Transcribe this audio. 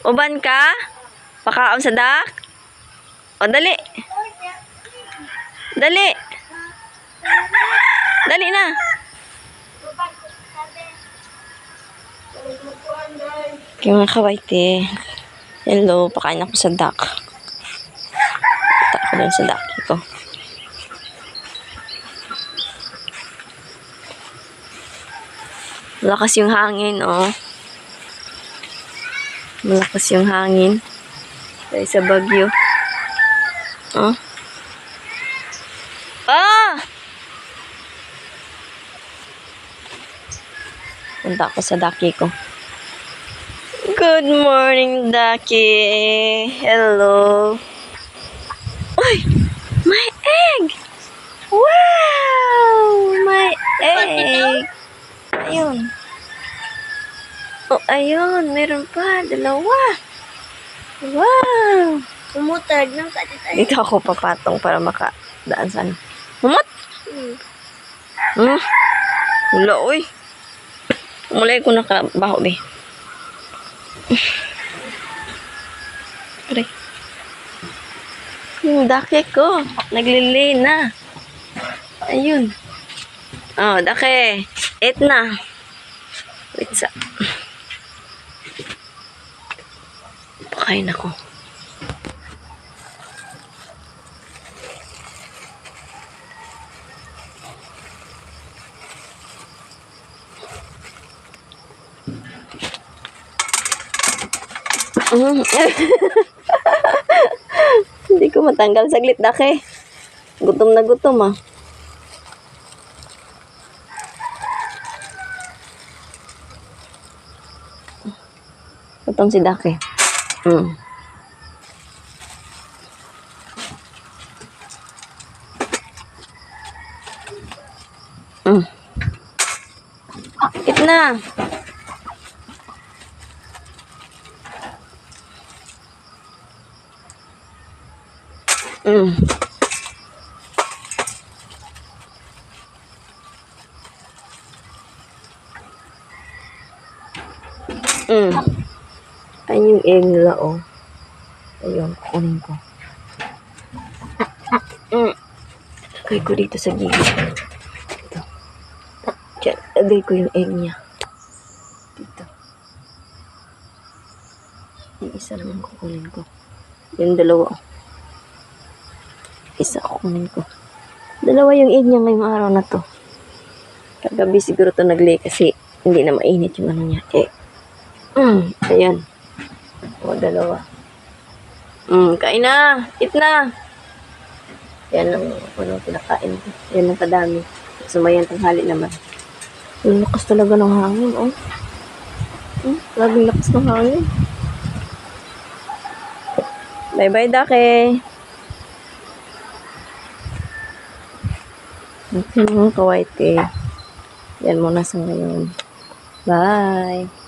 Uban ka? Pakaon sa dak? O, dali. Dali. Dali na. Okay, mga kawaite. Hello, pakain ako sa dak. Punta ako dun sa dak ko. Malakas yung hangin, oh. Malakas yung hangin. Dahil sa bagyo. Oh. Ah! Punta ako sa daki ko. Good morning, Daki. Hello. Uy! My egg! Wow! My egg! Ayun. Oh, ayun. Meron pa. Dalawa. Wow! Umutad ng katitay. Dito ako papatong para makadaan sana. Mumot! Hmm. Hmm? Wala, uy. Mulay ko nakabaho, be. Aray. Yung dake ko. Naglilay na. Ayun. Oh, dake. Eat na. Wait sa... Pakain ako. Mm. Hindi ko matanggal saglit dake. Gutom na gutom ah. Gutom si Dake. Mm. Mm. Eat na. Mm. Mm. Ayun yung egg nila, oh. Ayun, kukunin ko. Lagay ko dito sa gilid. Ito. Diyan, lagay ko yung egg niya. Dito. Yung isa naman kukunin ko. Yung dalawa, oh. Isa kukunin ko. Dalawa yung egg niya ngayong araw na to. Kagabi siguro to naglay kasi hindi na mainit yung ano niya. Eh. Mm, ayan. O, dalawa. Mm, kain na. Eat na. Yan lang ano, pinakain ko. Yan ang kadami. Sumayan tanghali naman. Ang lakas talaga ng hangin, oh. Hmm, laging lakas ng hangin. Bye-bye, Dake. Okay, mga kawaite. Yan muna sa ngayon. Bye.